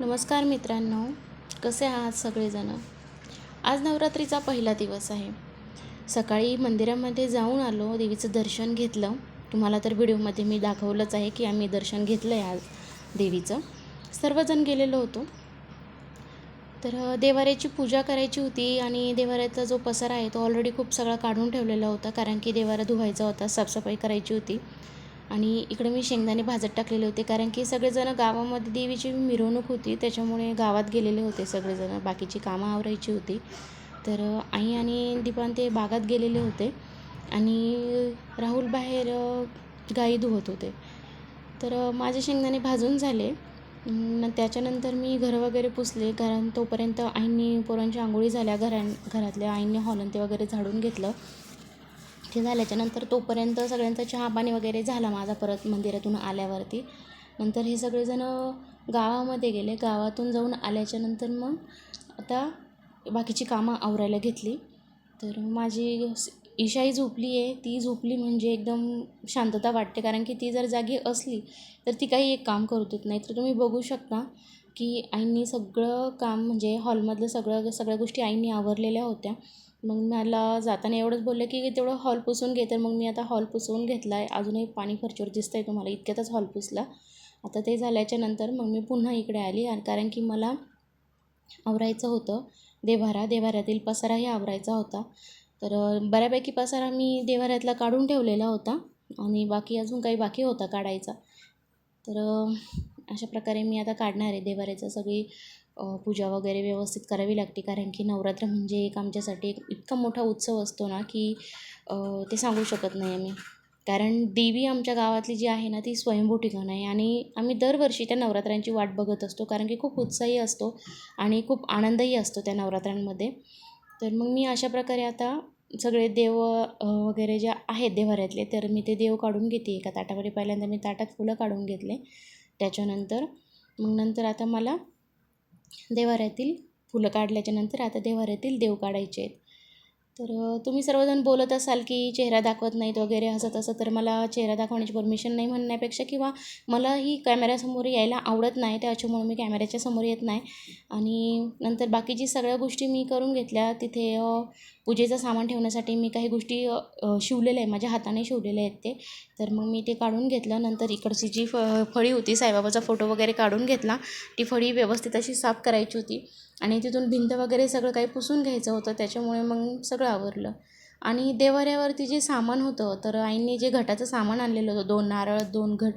नमस्कार मित्रांनो कसे आहात सगळेजणं? आज नवरात्रीचा पहिला दिवस आहे. सकाळी मंदिरामध्ये जाऊन आलो देवीचं दर्शन घेतलं. तुम्हाला तर व्हिडिओमध्ये मी दाखवलंच आहे की आम्ही दर्शन घेतलं आहे आज देवीचं. सर्वजण गेलेलो होतो. तर देवाऱ्याची पूजा करायची होती आणि देवाऱ्याचा जो पसारा आहे तो ऑलरेडी खूप सगळा काढून ठेवलेला होता कारण की देवारा धुवायचा होता साफसफाई करायची होती. आणि इकडे मी शेंगदाणे भाजत टाकलेले होते कारण की सगळेजणं गावामध्ये देवीची मिरवणूक होती त्याच्यामुळे गावात गेलेले होते सगळेजणं बाकीची कामं आवरायची होती. तर आई आणि दीपान ते बागात गेलेले होते आणि राहुल बाहेर गाई धुवत होते. तर माझे शेंगदाणे भाजून झाले. त्याच्यानंतर मी घर वगैरे पुसले कारण तोपर्यंत आईंनी पोरांच्या आंघोळी झाल्या घरां घरातल्या आईंनी हॉलन ते वगैरे झाडून घेतलं. ते झाल्याच्यानंतर तोपर्यंत सगळ्यांचा चहा पाणी वगैरे झाला माझा परत मंदिरातून आल्यावरती. नंतर हे सगळेजण गावामध्ये गेले. गावातून जाऊन आल्याच्यानंतर मग आता बाकीची कामं आवरायला घेतली. तर माझी स- ईशाई झोपली आहे. ती झोपली म्हणजे एकदम शांतता वाटते. कारण की ती जर जागी असली तर ती काही एक काम करू देत नाही. तर तुम्ही बघू शकता की आईंनी सगळं काम म्हणजे हॉलमधलं सगळं सगळ्या गोष्टी आईंनी आवरलेल्या होत्या. मग मला जाताना एवढंच बोलले की तेवढं हॉल पुसून घे तर मग मी आता हॉल पुसवून घेतला आहे अजूनही पाणी फरचोर दिसतं आहे तुम्हाला इतक्यातच हॉल पुसला. आता ते झाल्याच्यानंतर मग मी पुन्हा इकडे आली आणि कारण की मला आवरायचं होतं देवारा देवाऱ्यातील पसाराही आवरायचा होता. तर बऱ्यापैकी पसारा मी देवाऱ्यातला काढून ठेवलेला होता आणि बाकी अजून काही बाकी होता काढायचा. तर अशा प्रकारे मी आता काढणार आहे देवाऱ्याचं सगळी पूजा वगैरे व्यवस्थित करावी लागते. कारण की नवरात्र म्हणजे एक आमच्यासाठी एक इतका मोठा उत्सव असतो ना की ते सांगू शकत नाही आम्ही. कारण देवी आमच्या गावातली जी आहे ना ती स्वयंभू ठिकाण आहे. आणि आम्ही दरवर्षी त्या नवरात्रांची वाट बघत असतो. कारण की खूप उत्साही असतो आणि खूप आनंदही असतो त्या नवरात्रांमध्ये. तर मग मी अशा प्रकारे आता सगळे देव वगैरे जे आहेत देवाऱ्यातले तर मी ते देव काढून घेते. एका ताटामध्ये पहिल्यांदा मी ताटात फुलं काढून घेतले. त्याच्यानंतर मग नंतर आता मला देवाऱ्यातील फुलं काढल्याच्या नंतर आता देवाऱ्यातील देव काढायचे आहेत. तर तुम्ही सर्वजण बोलत असाल की चेहरा दाखवत नाहीत वगैरे असं तसं तर मला चेहरा दाखवण्याची परमिशन नाही म्हणण्यापेक्षा किंवा मलाही कॅमेऱ्यासमोर यायला आवडत नाही त्याच्यामुळे मी कॅमेऱ्याच्या समोर येत नाही. आणि नंतर बाकीची सगळ्या गोष्टी मी करून घेतल्या. तिथे पूजेचं सामान ठेवण्यासाठी मी काही गोष्टी शिवलेल्या आहे माझ्या हाताने शिवलेले आहेत ते. तर मग मी ते काढून घेतलं. नंतर इकडची जी फ फळी होती साईबाबाचा फोटो वगैरे काढून घेतला. ती फळी व्यवस्थित अशी साफ करायची होती. आणि तिथून भिंत वगैरे सगळं काही पुसून घ्यायचं होतं. त्याच्यामुळे मग सगळं आवरलं. आणि देवाऱ्यावरती जे सामान होतं तर आईंनी जे घटाचं सामान आणलेलं होतं दोन नारळ दोन घट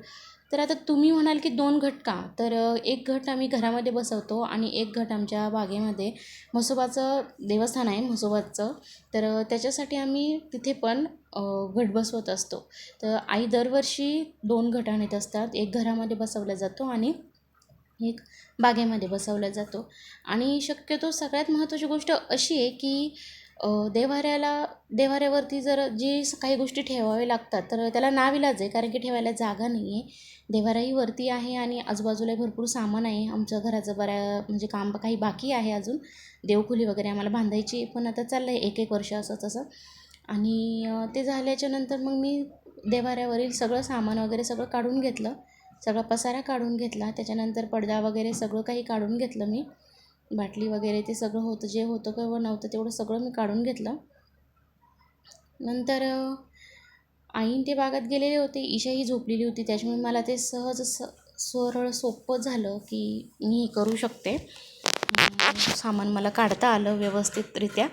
तर आता तुम्ही म्हणाल की दोन घट का? तर एक घट आम्ही घरामध्ये बसवतो आणि एक घट आमच्या बागेमध्ये म्हसोबाचं देवस्थान आहे म्हसोबाचं. तर त्याच्यासाठी आम्ही तिथे पण घट बसवत असतो. तर आई दरवर्षी दोन घट आणत असतात. एक घरामध्ये बसवला जातो आणि एक बागेमध्ये बसवला जातो. आणि शक्यतो सगळ्यात महत्त्वाची गोष्ट अशी आहे की देवाऱ्याला देवाऱ्यावरती जर जी काही गोष्टी ठेवाव्या लागतात तर त्याला नाविलाज आहे. कारण की ठेवायला जागा नाही आहे देवाराही वरती आहे आणि आजूबाजूला भरपूर सामान आहे. आमचं घराचं बऱ्या म्हणजे काम काही बाकी आहे अजून. देवखुली वगैरे आम्हाला बांधायची पण आता चाललं आहे एक एक वर्ष असं तसं. आणि ते झाल्याच्यानंतर मग मी देवाऱ्यावरील सगळं सामान वगैरे सगळं काढून घेतलं. सगळा पसारा काढून घेतला. त्याच्यानंतर पडदा वगैरे सगळं काही काढून घेतलं मी. बाटली वगैरे ते सगळं होतं जे होतं किंवा नव्हतं तेवढं सगळं मी काढून घेतलं. नंतर आईन ते बागात गेलेले होते ईशाही झोपलेली होती. त्याच्यामुळे मला ते सहज स सरळ सोपं झालं की मी हे करू शकते. सामान मला काढता आलं व्यवस्थितरित्या.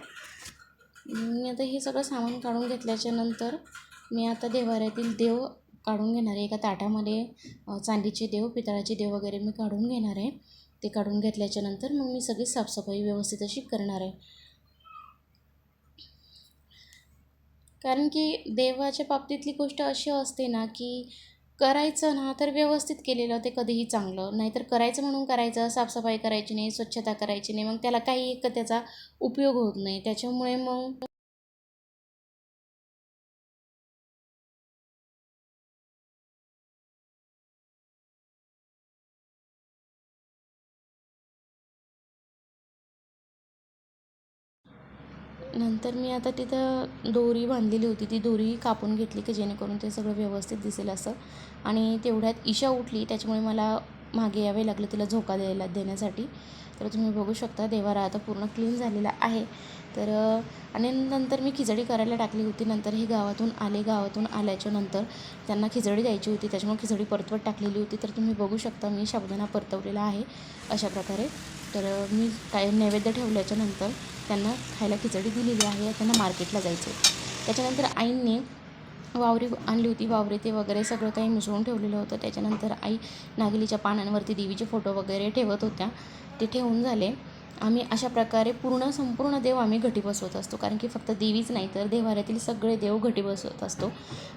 मी आता हे सगळं सामान काढून घेतल्याच्या नंतर मी आता देवाऱ्यातील देव काढून घेणार आहे. एका ताटामध्ये चांदीचे देव पितळाचे देव वगैरे मी काढून घेणार आहे. ते काढून घेतल्याच्या नंतर मग मी सगळी साफसफाई व्यवस्थित अशी करणार आहे. कारण की देवाच्या बाबतीतली गोष्ट अशी असते ना की करायचं ना तर व्यवस्थित केलेलं ते कधीही चांगलं. नाहीतर करायचं म्हणून करायचं साफसफाई करायची नाही स्वच्छता करायची नाही मग त्याला काही एक त्याचा उपयोग होत नाही. त्याच्यामुळे मग नंतर मी आता तिथं दोरी बांधलेली होती. ती दोरी कापून घेतली की जेणेकरून ते सगळं व्यवस्थित दिसेल असं. आणि तेवढ्यात ईशा उठली. त्याच्यामुळे मला मागे यावे लागलं तिला झोका द्यायला देण्यासाठी. तर तुम्ही बघू शकता देवारा आता पूर्ण क्लीन झालेला आहे. तर आणि नंतर मी खिचडी करायला टाकली होती. नंतर हे गावातून आले. गावातून आल्याच्यानंतर त्यांना खिचडी द्यायची होती. त्याच्यामुळे खिचडी परतवत टाकलेली होती. तर तुम्ही बघू शकता मी साबुदाणा परतवलेला आहे. अशा प्रकारे. तर मी काय नैवेद्य ठेवल्याच्या नंतर त्यांना खायला खिचडी दिलेली आहे त्यांना मार्केटला जायचं आहे. त्याच्यानंतर आईंनी वावरी आणली होती वावरे ते वगैरे सगळं काही मिसळून ठेवलेलं होतं. त्याच्यानंतर आई नागलीच्या पानांवरती देवीचे फोटो वगैरे ठेवत होत्या. ते ठेवून झाले. आम्ही अशा प्रकारे पूर्ण संपूर्ण देव आम्ही घटी बसवत असतो. कारण की फक्त देवीच नाही तर देवाऱ्यातील सगळे देव घटी बसवत असतो.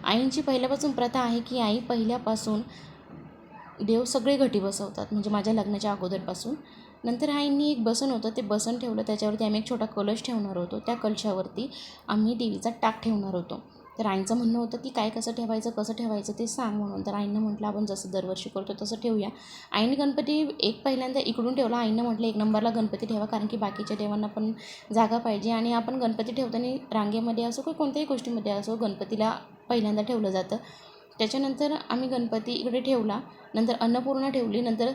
आईंची पहिल्यापासून प्रथा आहे की आई पहिल्यापासून देव सगळे घटी बसवतात. म्हणजे माझ्या लग्नाच्या अगोदरपासून. नंतर आईंनी एक बसन होतं ते बसन ठेवलं त्याच्यावरती आम्ही एक छोटा कलश ठेवणार होतो त्या कलशावरती आम्ही देवीचा टाक ठेवणार होतो. तर आईंचं म्हणणं होतं की काय कसं ठेवायचं कसं ठेवायचं ते सांग म्हणून. तर आईनं म्हटलं आपण जसं दरवर्षी करतो तसं ठेवूया. आईने गणपती एक पहिल्यांदा इकडून ठेवला. आईनं म्हटलं एक नंबरला गणपती ठेवा कारण की बाकीच्या देवांना पण जागा पाहिजे. आणि आपण गणपती ठेवताना रांगेमध्ये असो किंवा कोणत्याही गोष्टीमध्ये असो गणपतीला पहिल्यांदा ठेवलं जातं. त्याच्यानंतर आम्ही गणपती इकडे ठेवला. नंतर अन्नपूर्णा ठेवली. नंतर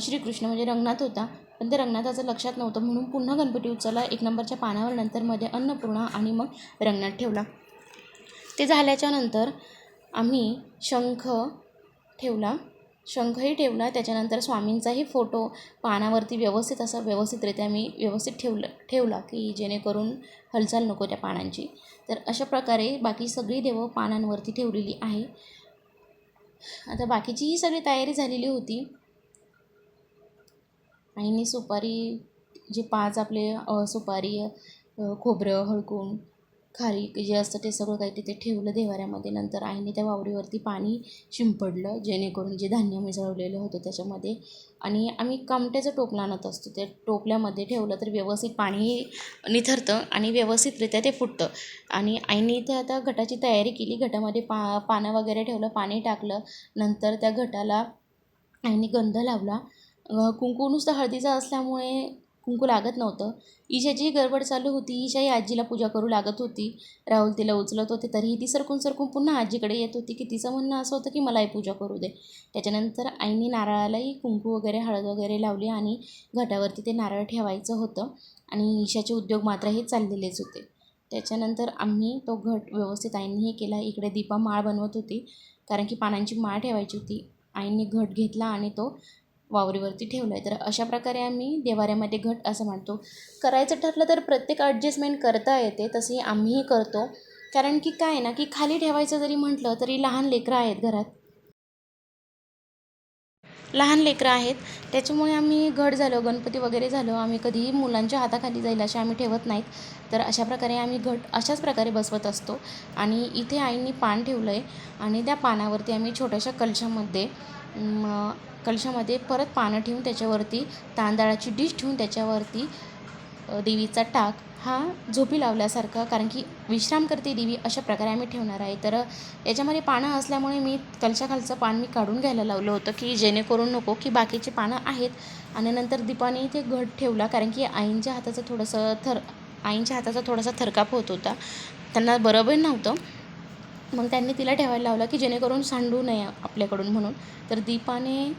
श्रीकृष्ण म्हणजे रंगनाथ होता. पण ते रंगनाथाचं लक्षात नव्हतं. म्हणून पुन्हा गणपती उत्सवला एक नंबरच्या पानावर नंतर मध्ये अन्नपूर्णा आणि मग रंगनाथ ठेवला. ते झाल्याच्यानंतर आम्ही शंख ठेवला. शंखही ठेवला त्याच्यानंतर स्वामींचाही फोटो पानावरती व्यवस्थित असा व्यवस्थितरित्या मी व्यवस्थित ठेवलं ठेवला की जेणेकरून हालचाल नको त्या पानांची. तर अशा प्रकारे बाकी सगळी देवं पानांवरती ठेवलेली आहे. आता बाकीचीही सगळी तयारी झालेली होती. आईने सुपारी जे पाच आपले सुपारी खोबरं हळकून खारीक जे असतं ते सगळं काही तिथे ठेवलं देवाऱ्यामध्ये. नंतर आईने त्या वावरीवरती पाणी शिंपडलं जेणेकरून जे धान्य मिसळलेलं होतं त्याच्यामध्ये. आणि आम्ही कामट्याचं टोपलं आणत असतो. त्या टोपल्यामध्ये ठेवलं तर व्यवस्थित पाणी निथरतं आणि व्यवस्थितरित्या ते फुटतं. आणि आईने इथे आता घटाची तयारी केली. घटामध्ये पा पानं वगैरे ठेवलं पाणी टाकलं. नंतर त्या घटाला आईने गंध लावला. कुंकू नुसतं हळदीचा असल्यामुळे कुंकू लागत नव्हतं. ईशाची गडबड चालू होती. ईशाही आजीला पूजा करू लागत होती. राहुल तिला उचलत होते. तरीही ती सरकून सरकून पुन्हा आजीकडे येत होती की तिचं म्हणणं असं होतं की मलाही पूजा करू दे. त्याच्यानंतर आईने नारळालाही कुंकू वगैरे हळद वगैरे लावली आणि घटावरती ते नारळ ठेवायचं होतं आणि ईशाचे उद्योग मात्र हे चाललेलेच होते. त्याच्यानंतर आम्ही तो घट व्यवस्थित आईंनीही केला. इकडे दीपा माळ बनवत होती. कारण की पानांची माळ ठेवायची होती. आईने घट घेतला आणि तो वावरीवरती ठेवला आहे तर अशा प्रकारे आम्ही देवाऱ्यामध्ये घट असं मांडतो करायचं ठरलं तर प्रत्येक ॲडजस्टमेंट करता येते तशी आम्हीही करतो. कारण की काय आहे ना की खाली ठेवायचं जरी म्हटलं तरी लहान लेकरं आहेत घरात. लहान लेकरं आहेत. त्याच्यामुळे आम्ही घट झालो गणपती वगैरे झालो आम्ही कधीही मुलांच्या हाताखाली जाईल असे आम्ही ठेवत नाहीत. तर अशा प्रकारे आम्ही घट अशाच प्रकारे बसवत असतो. आणि इथे आईंनी पान ठेवलं आहे आणि त्या पानावरती आम्ही छोट्याशा कलशामध्ये कलशामध्ये परत पानं ठेवून त्याच्यावरती तांदळाची डिश ठेवून त्याच्यावरती देवीचा टाक हा झोपी लावल्यासारखा कारण की विश्राम करते देवी अशा प्रकारे आम्ही ठेवणार आहे. तर याच्यामध्ये पानं असल्यामुळे मी कलशाखालचं पान मी काढून घ्यायला लावलं होतं की जेणेकरून नको की बाकीचे पानं आहेत. आणि नंतर दीपाने ते घट ठेवला कारण की आईंच्या हाताचं थोडंसं थर आईंच्या हाताचा थोडासा थरकाप होत होता. त्यांना बरोबर नव्हतं. मग त्यांनी तिला ठेवायला लावलं की जेणेकरून सांडू नये आपल्याकडून म्हणून. तर दीपाने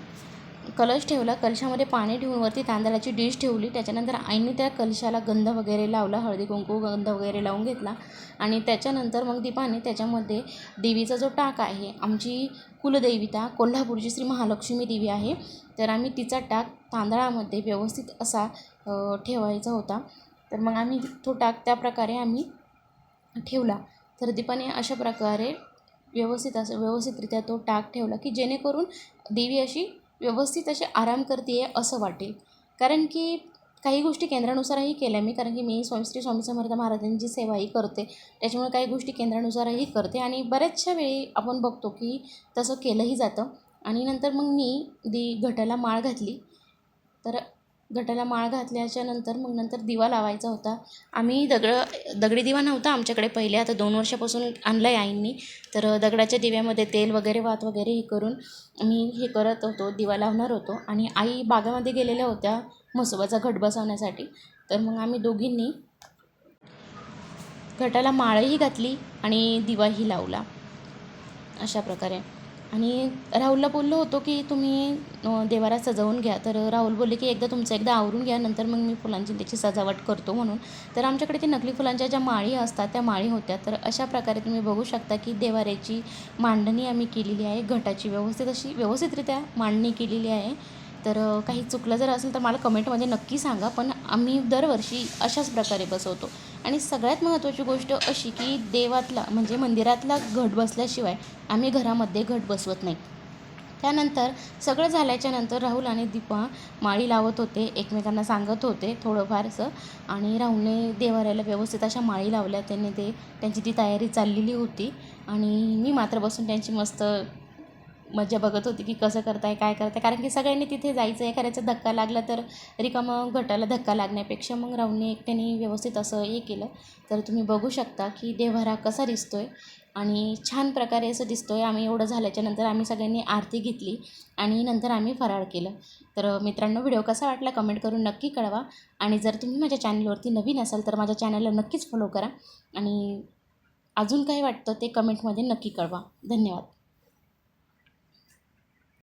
कलश ठेवला. कलशामध्ये पाणी ठेवून वरती तांदळाची डिश ठेवली. त्याच्यानंतर आईने त्या कलशाला गंध वगैरे लावला. हळदी कुंकू गंध वगैरे लावून घेतला. आणि त्याच्यानंतर मग दीपाने त्याच्यामध्ये देवीचा जो टाक आहे आमची कुलदैविता कोल्हापूरची श्री महालक्ष्मी देवी आहे तर आम्ही तिचा टाक तांदळामध्ये व्यवस्थित असा ठेवायचा होता. तर मग आम्ही तो टाक त्या प्रकारे आम्ही ठेवला. तर दीपाने अशा प्रकारे व्यवस्थित असं व्यवस्थितरित्या तो टाक ठेवला की जेणेकरून देवी अशी व्यवस्थित अशी आराम करते आहे असं वाटेल. कारण की काही गोष्टी केंद्रानुसारही केल्या मी कारण की मी स्वामी श्री स्वामी समर्थ महाराजांची सेवाही करते. त्याच्यामुळे काही गोष्टी केंद्रानुसारही करते आणि बऱ्याचशा वेळी आपण बघतो की तसं केलंही जातं. आणि नंतर मग मी दी घटाला माळ घातली. तर घटाला माळ घातल्याच्या नंतर मग नंतर दिवा लावायचा होता. आम्ही दगड दगडी दिवा नव्हता आमच्याकडे पहिले. आता दोन वर्षापासून आणला आहे आईंनी. तर दगडाच्या दिव्यामध्ये तेल वगैरे वात वगैरे हे करून मी हे करत होतो दिवा लावणार होतो. आणि आई बागामध्ये गेलेल्या होत्या म्हसोबाचा घट बसवण्यासाठी. तर मग आम्ही दोघींनी घटाला माळही घातली आणि दिवाही लावला. अशा प्रकारे. आणि राहुलला बोललो होतो की तुम्ही देवारा सजवून घ्या. तर राहुल बोलले की एकदा तुमचं एकदा आवरून घ्या नंतर मग मी फुलांची त्याची सजावट करतो म्हणून. तर आमच्याकडे ते नकली फुलांच्या ज्या माळी असतात त्या माळी होत्या. तर अशा प्रकारे तुम्ही बघू शकता की देवाऱ्याची मांडणी आम्ही केलेली आहे घटाची व्यवस्थित अशी व्यवस्थितरित्या मांडणी केलेली आहे. तर काही चुकलं जर असेल तर मला कमेंटमध्ये नक्की सांगा. पण आम्ही दरवर्षी अशाच प्रकारे बसवतो. आणि सगळ्यात महत्त्वाची गोष्ट अशी की देवातला म्हणजे मंदिरातला घट बसल्याशिवाय आम्ही घरामध्ये घट बसवत नाही. त्यानंतर सगळं झाल्याच्यानंतर राहुल आणि दीपा माळी लावत होते एकमेकांना सांगत होते थोडंफारसं आणि राहुलने देवाऱ्याला व्यवस्थित अशा माळी लावल्या त्यांनी ते त्यांची ती तयारी चाललेली होती. आणि मी मात्र बसून त्यांची मस्त मजा बघत होती की कसं करताय काय करताय. कारण की सगळ्यांनी तिथे जायचं आहे एखाद्याचा धक्का लागला तर रिकामं घटाला धक्का लागण्यापेक्षा मग राहुलने एकट्याने व्यवस्थित असं हे केलं. तर तुम्ही बघू शकता की देव्हारा कसा दिसतो आहे आणि छान प्रकारे असं दिसतो आहे आम्ही एवढं झाल्याच्यानंतर आम्ही सगळ्यांनी आरती घेतली आणि नंतर आम्ही फराळ केलं. तर मित्रांनो व्हिडिओ कसा वाटला कमेंट करून नक्की कळवा. आणि जर तुम्ही माझ्या चॅनलवरती नवीन असाल तर माझ्या चॅनलला नक्कीच फॉलो करा. आणि अजून काय वाटतं ते कमेंटमध्ये नक्की कळवा. धन्यवाद.